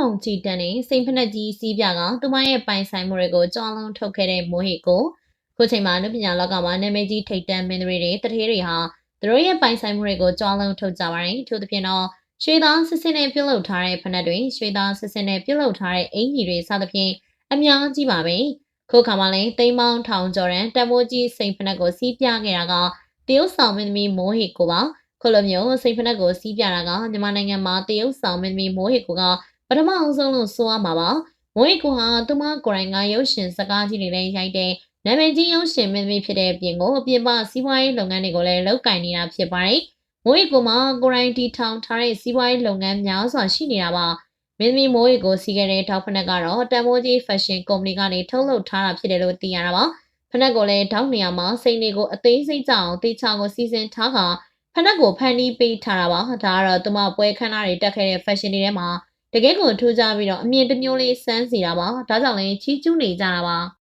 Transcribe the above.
ထောင်ချီတန်းနဲ့စိန်ဖက်နှက်ကြီးစီးပြကသူမရဲ့ပိုင်ဆိုင်မှုတွေကိုကြောင်းလုံးထုတ်ခဲ့တဲ့မိုးဟိကိုခုချိန်မှာနုပညာလောကမှာနာမည်ကြီးထိပ်တန်းမင်းတွေတွေတထေးတွေဟာသူတို့ရဲ့ပိုင်ဆိုင်မှုတွေကိုကြောင်းလုံးထုတ်ကြပါတယ်ထို့သဖြင့်တော့ရွှေသားစစ်စစ်နဲ့ပြုတ်လုထားတဲ့ဖက်နှက်တွေရွှေသားစစ်စစ်နဲ့ပြုတ်လုထားတဲ့အင်ကြီးတွေစသဖြင့်အများကြီးပါပဲခုခါမှလည်းတိမ်မောင်းထောင်ကျော်ရန်တမိုးကြီးစိန်ဖက်နှက်ကိုစီးပြခဲ့တာကတရုတ်ဆောင်မင်းသမီးမိုးဟိကိုပါခုလိုမျိုးစိန်ဖက်နှက်ကိုစီးပြတာကမြန်မာနိုင်ငံမှာတရုတ်ဆောင်မင်းသမီးမိုးဟိကိုက ပထမအောင်ဆုံးလို့ဆိုရမှာပါမိုးဟိကိုဟာသူမကိုယ်တိုင်ကရုပ်ရှင်စကားကြီးတွေလည်းရိုက်တဲ့နာမည်ကြီးရုပ်ရှင်မင်းသမီးဖြစ်တဲ့အပြင်ကိုအပြင်ပစီးပွားရေးလုပ်ငန်းတွေကိုလည်းလုပ်ကင်နေတာဖြစ်ပါတယ်မိုးဟိကိုမှာကိုယ်တိုင်တီထောင်ထားတဲ့စီးပွားရေးလုပ်ငန်းများစွာရှိနေတာပါမင်းသမီးမိုးဟိကိုစီးခဲ့တဲ့ထောက်ဖက်နှက်ကတော့တန်မိုးကြီးဖက်ရှင်ကုမ္ပဏီကနေထုတ်လုပ်ထားတာဖြစ်တယ်လို့သိရတာပါဖက်နှက်ကိုလည်းတောက်နေရာမှာစိန်တွေကိုအသေးစိတ်ကြအောင်တေချာကိုစီစဉ်ထားကဖက်နှက်ကိုဖန်တီးပေးထားတာပါဒါကတော့သူမပွဲခန်းသားတွေတက်ခဲ့တဲ့ fashion တွေထဲမှာ တကယ်ကိုထူးခြားပြီးတော့အမြင်တစ်မျိုးလေးစမ်းစီတာပါဒါကြောင့်လည်းချီးကျူးနေကြတာပါ